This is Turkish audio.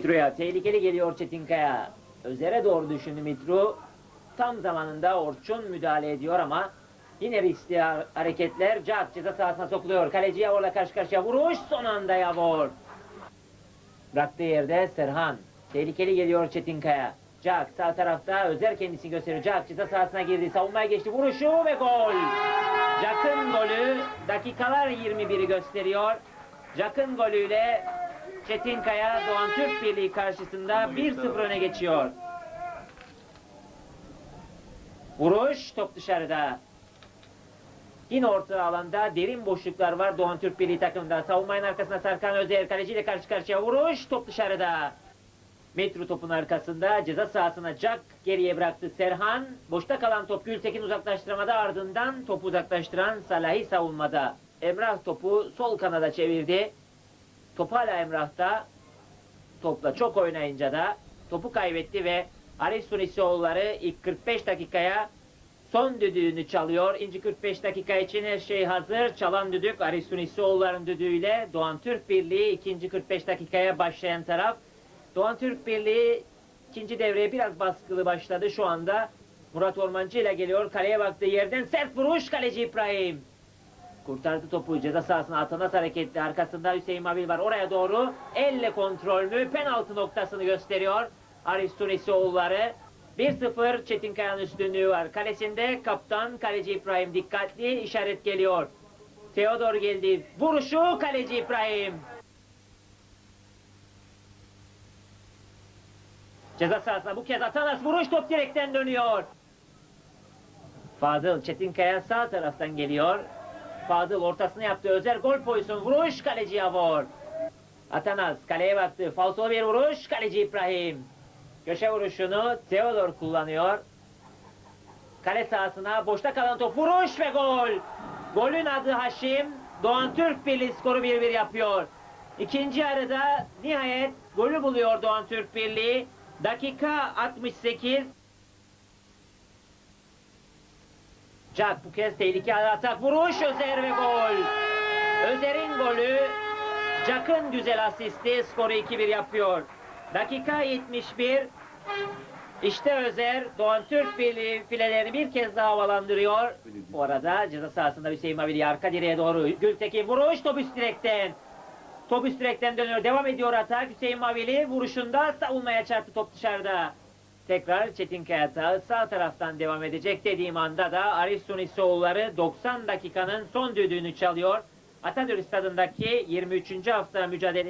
Mitro'ya tehlikeli geliyor Çetinkaya. Özer'e doğru düşündü Mitro. Tam zamanında Orçun müdahale ediyor ama yine riskli ha- hareketler. Cak ceza sahasına sokuluyor. Kaleci Yavor'la karşı karşıya vuruş. Son anda Yavor. Bıraktığı yerde Serhan. Tehlikeli geliyor Çetinkaya. Cak sağ tarafta Özer kendisini gösteriyor. Cak ceza sahasına girdi. Savunmaya geçti. Vuruşu ve gol. Cak'ın golü dakikalar 21'i gösteriyor. Cak'ın golüyle Çetinkaya Doğan Türk Birliği karşısında 1-0 öne geçiyor. Vuruş top dışarıda. Yine orta alanda derin boşluklar var Doğan Türk Birliği takımında. Savunmanın arkasında Serkan Özer kaleciyle karşı karşıya vuruş top dışarıda. Metro topun arkasında ceza sahasına Jack geriye bıraktı Serhan. Boşta kalan top Gültekin uzaklaştırmada ardından topu uzaklaştıran Salahi savunmada. Emrah topu sol kanada çevirdi. Top hala Emrah'ta. Topla çok oynayınca da topu kaybetti ve Arif Sunisioğulları ilk 45 dakikaya son düdüğünü çalıyor. İnci 45 dakika için her şey hazır. Çalan düdük Arif Sunisioğulların düdüğüyle Doğan Türk Birliği ikinci 45 dakikaya başlayan taraf. Doğan Türk Birliği ikinci devreye biraz baskılı başladı şu anda. Murat Ormancı ile geliyor. Kaleye baktığı yerden sert vuruş kaleci İbrahim. Kurtardı topu ceza sahasına Atanas hareketli. Arkasında Hüseyin Mabil var. Oraya doğru elle kontrollü penaltı noktasını gösteriyor. Arif Sunisioğulları. 1-0 Çetinkaya'nın üstünlüğü var. Kalesinde kaptan kaleci İbrahim dikkatli işaret geliyor. Theodor geldi. Vuruşu kaleci İbrahim. Ceza sahasına bu kez Atanas vuruş top direkten dönüyor. Fadıl Çetinkaya sağ taraftan geliyor. Fadıl ortasını yaptı. Özer gol pozisyonu. Vuruş kaleci Yavor. Atanas kaleye baktı. Falsolu bir vuruş. Kaleci İbrahim. Köşe vuruşunu Theodor kullanıyor. Kale sahasına boşta kalan top vuruş ve gol. Golün adı Haşim. Doğan Türk Birliği skoru 1-1 yapıyor. İkinci yarıda nihayet golü buluyor Doğan Türk Birliği. Dakika 68. Jack bu kez tehlikeli atak vuruş Özer ve gol. Özer'in golü Jack'ın güzel asisti skoru 2-1 yapıyor. Dakika 71. İşte Özer Doğan Türk Birliği filelerini bir kez daha havalandırıyor. Bu arada ceza sahasında Hüseyin Mavili arka direğe doğru Gültekin vuruş top üst direkten. Top üst direkten dönüyor. Devam ediyor atak. Hüseyin Mavili vuruşunda savunmaya çarptı top dışarıda. Tekrar Çetinkaya atağı sağ taraftan devam edecek dediğim anda da Arif Sunisoğulları 90 dakikanın son düdüğünü çalıyor. Atatürk stadındaki 23. hafta mücadele